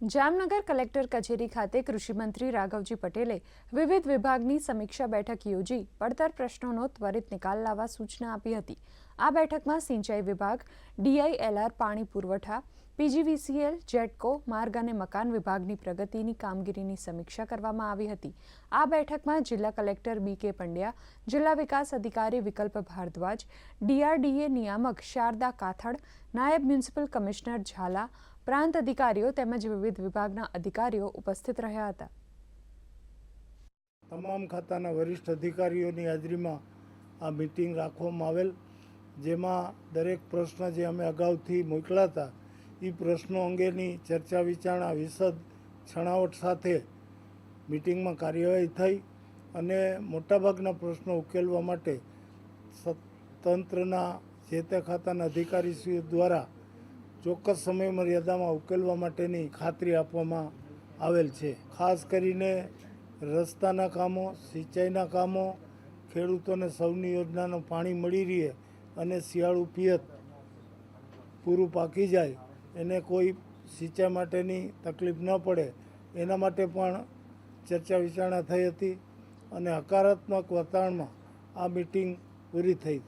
Jamnagar collector કચેરી ખાતે કૃષિમંત્રી રાઘવજી પટેલે વિવિધ વિભાગની સમીક્ષા બેઠક યોજી, પડતર પ્રશ્નોનો ત્વરિત નિકાલ લાવવા સૂચના આપી હતી. આ બેઠકમાં સિંચાઈ વિભાગ, ડીઆઈએલઆર, પાણી પુરવઠા, પીજીવીસીએલ, જેટકો, માર્ગ અને મકાન વિભાગની પ્રગતિની કામગીરીની સમીક્ષા કરવામાં આવી હતી. આ બેઠકમાં જિલ્લા કલેક્ટર બી કે પંડ્યા, જિલ્લા વિકાસ અધિકારી વિકલ્પ ભારદ્વાજ, ડીઆરડીએ નિયામક શારદા કાથડ, નાયબ મ્યુનિસિપલ કમિશનર ઝાલા પ્રાંત અધિકારીઓ તેમજ વિવિધ વિભાગના અધિકારીઓ ઉપસ્થિત રહ્યા હતા. તમામ ખાતાના વરિષ્ઠ અધિકારીઓની હાજરીમાં આ મિટિંગ રાખવામાં આવેલ, જેમાં દરેક પ્રશ્ન જે અમે અગાઉથી મોકલ્યા હતા એ પ્રશ્નો અંગેની ચર્ચા વિચારણા વિશદ છણાવટ સાથે મિટિંગમાં કાર્યવાહી થઈ અને મોટાભાગના પ્રશ્નો ઉકેલવા માટે તંત્રના જે તે ખાતાના અધિકારીશ્રીઓ દ્વારા ચોક્કસ સમય મર્યાદામાં ઉકેલવા માટેની ખાતરી આપવામાં આવેલ છે. ખાસ કરીને રસ્તાના કામો, સિંચાઈના કામો, ખેડૂતોને સૌની યોજનાનું પાણી મળી રહે અને શિયાળુ પિયત પૂરું પાકી જાય, એને કોઈ સિંચાઈ માટેની તકલીફ ન પડે. એના માટે પણ ચર્ચા વિચારણા થઈ હતી અને હકારાત્મક વાતાવરણમાં આ મિટિંગ પૂરી થઈ.